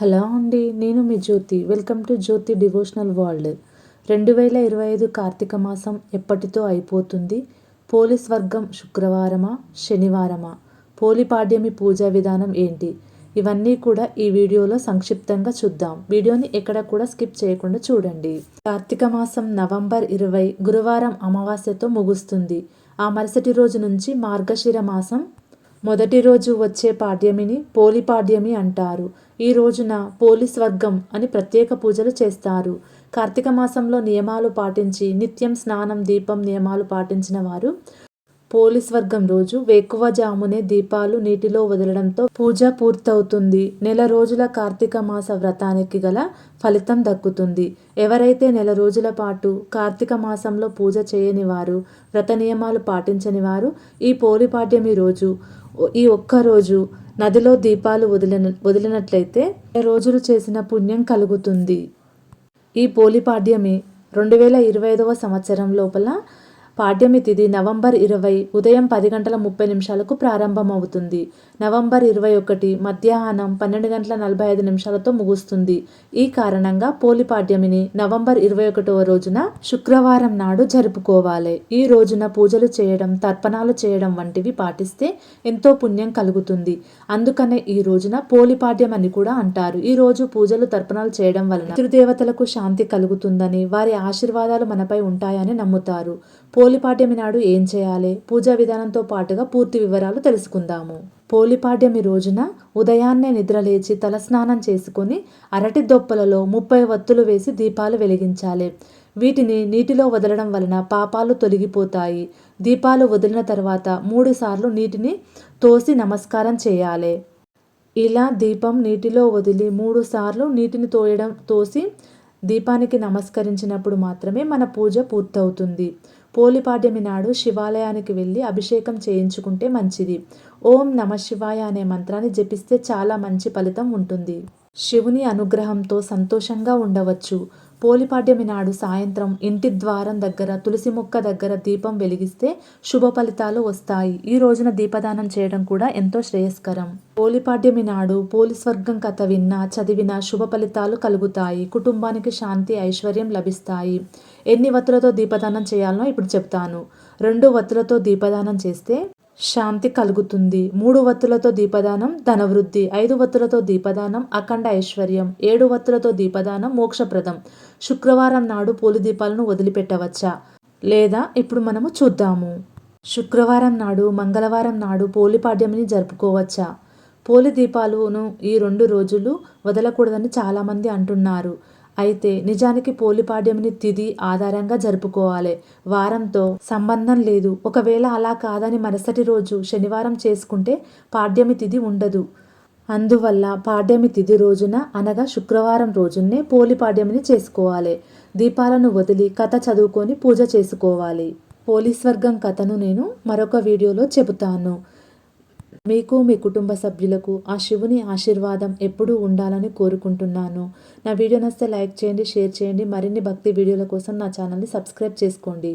Hello అండి నేను మీ Jyothi. Welcome to Jyothi devotional world. రెండు వేల ఇరవై ఐదు కార్తీక మాసం ఎప్పటితో అయిపోతుంది? పోలీస్ వర్గం శుక్రవారమా శనివారమా? పోలిపాడ్యమి పూజా విధానం ఏంటి? ఇవన్నీ కూడా ఈ వీడియోలో సంక్షిప్తంగా చూద్దాం. వీడియోని ఎక్కడ కూడా స్కిప్ చేయకుండా చూడండి. కార్తీక మాసం నవంబర్ ఇరవై గురువారం అమావాస్యతో ముగుస్తుంది. ఆ మరుసటి రోజు నుంచి మార్గశిర మాసం మొదటి రోజు వచ్చే పాడ్యమిని పోలిపాడ్యమి అంటారు. ఈ రోజున పోలీస్ వర్గం అని ప్రత్యేక పూజలు చేస్తారు. కార్తీక మాసంలో నియమాలు పాటించి నిత్యం స్నానం దీపం నియమాలు పాటించిన వారు పోలీస్ వర్గం రోజు జామునే దీపాలు నీటిలో వదలడంతో పూజ పూర్తవుతుంది. నెల రోజుల కార్తీక మాస వ్రతానికి గల ఫలితం దక్కుతుంది. ఎవరైతే నెల రోజుల పాటు కార్తీక మాసంలో పూజ చేయని వారు వ్రత నియమాలు పాటించని వారు ఈ పోలిపాడ్యమి రోజు ఈ ఒక్కరోజు నదిలో దీపాలు వదిలిన వదిలినట్లయితే రోజులు చేసిన పుణ్యం కలుగుతుంది. ఈ పోలిపాడ్యమి రెండు వేల ఇరవై ఐదవ సంవత్సరం లోపల పాడ్యమి తిథి నవంబర్ ఇరవై ఉదయం పది గంటల ముప్పై నిమిషాలకు ప్రారంభమవుతుంది. నవంబర్ ఇరవై ఒకటి మధ్యాహ్నం పన్నెండు గంటల నలభై ఐదు నిమిషాలతో ముగుస్తుంది. ఈ కారణంగా పోలి పాడ్యమిని నవంబర్ ఇరవై ఒకటవ రోజున శుక్రవారం నాడు జరుపుకోవాలి. ఈ రోజున పూజలు చేయడం తర్పణాలు చేయడం వంటివి పాటిస్తే ఎంతో పుణ్యం కలుగుతుంది. అందుకనే ఈ రోజున పోలిపాడ్యం అని కూడా అంటారు. ఈ రోజు పూజలు తర్పణాలు చేయడం వలన పితృదేవతలకు శాంతి కలుగుతుందని వారి ఆశీర్వాదాలు మనపై ఉంటాయని నమ్ముతారు. పోలి పోలిపాడ్యమి నాడు ఏం చేయాలి? పూజా విధానంతో పాటుగా పూర్తి వివరాలు తెలుసుకుందాము. పోలిపాడ్యమి రోజున ఉదయాన్నే నిద్రలేచి తలస్నానం చేసుకుని అరటి దొప్పలలో ముప్పై వత్తులు వేసి దీపాలు వెలిగించాలి. వీటిని నీటిలో వదలడం వలన పాపాలు తొలగిపోతాయి. దీపాలు వదిలిన తర్వాత మూడు సార్లు నీటిని తోసి నమస్కారం చేయాలి. ఇలా దీపం నీటిలో వదిలి మూడు సార్లు నీటిని తోయడం తోసి దీపానికి నమస్కరించినప్పుడు మాత్రమే మన పూజ పూర్తవుతుంది. పోలిపాడ్యమి నాడు శివాలయానికి వెళ్ళి అభిషేకం చేయించుకుంటే మంచిది. ఓం నమ శివాయ అనే మంత్రాన్ని జపిస్తే చాలా మంచి ఫలితం ఉంటుంది. శివుని అనుగ్రహంతో సంతోషంగా ఉండవచ్చు. పోలిపాడ్యమి నాడు సాయంత్రం ఇంటి ద్వారం దగ్గర తులసి మొక్క దగ్గర దీపం వెలిగిస్తే శుభ ఫలితాలు వస్తాయి. ఈ రోజున దీపదానం చేయడం కూడా ఎంతో శ్రేయస్కరం. పోలిపాడ్యమి నాడు పోలి స్వర్గం కథ విన్నా చదివిన శుభ ఫలితాలు కలుగుతాయి. కుటుంబానికి శాంతి ఐశ్వర్యం లభిస్తాయి. ఎన్ని వత్తులతో దీపదానం చేయాలనో ఇప్పుడు చెప్తాను. రెండు వత్తులతో దీపదానం చేస్తే శాంతి కలుగుతుంది. మూడు వత్తులతో దీపదానం ధనవృద్ధి. ఐదు వత్తులతో దీపదానం అఖండ ఐశ్వర్యం. ఏడు వత్తులతో దీపదానం మోక్షప్రదం. శుక్రవారం నాడు పోలి దీపాలను వదిలిపెట్టవచ్చా? లేదా ఇప్పుడు మనము చూద్దాము. శుక్రవారం నాడు మంగళవారం నాడు పోలిపాడ్యమిని జరుపుకోవచ్చా? పోలి దీపాలను ఈ రెండు రోజులు వదలకూడదని చాలామంది అంటున్నారు. అయితే నిజానికి పోలిపాడ్యమిని తిది ఆధారంగా జరుపుకోవాలి. వారంతో సంబంధం లేదు. ఒకవేళ అలా కాదని మరుసటి రోజు శనివారం చేసుకుంటే పాడ్యమి తిది ఉండదు. అందువల్ల పాడ్యమి తిది రోజున అనగా శుక్రవారం రోజునే పోలిపాడ్యమిని చేసుకోవాలి. దీపాలను వదిలి కథ చదువుకొని పూజ చేసుకోవాలి. పోలీస్ వర్గం కథను నేను మరొక వీడియోలో చెబుతాను. మీకు మీ కుటుంబ సభ్యులకు ఆ శివుని ఆశీర్వాదం ఎప్పుడూ ఉండాలని కోరుకుంటున్నాను. నా వీడియో నస్తే లైక్ చేయండి షేర్ చేయండి. మరిన్ని భక్తి వీడియోల కోసం నా ఛానల్ని సబ్స్క్రైబ్ చేసుకోండి.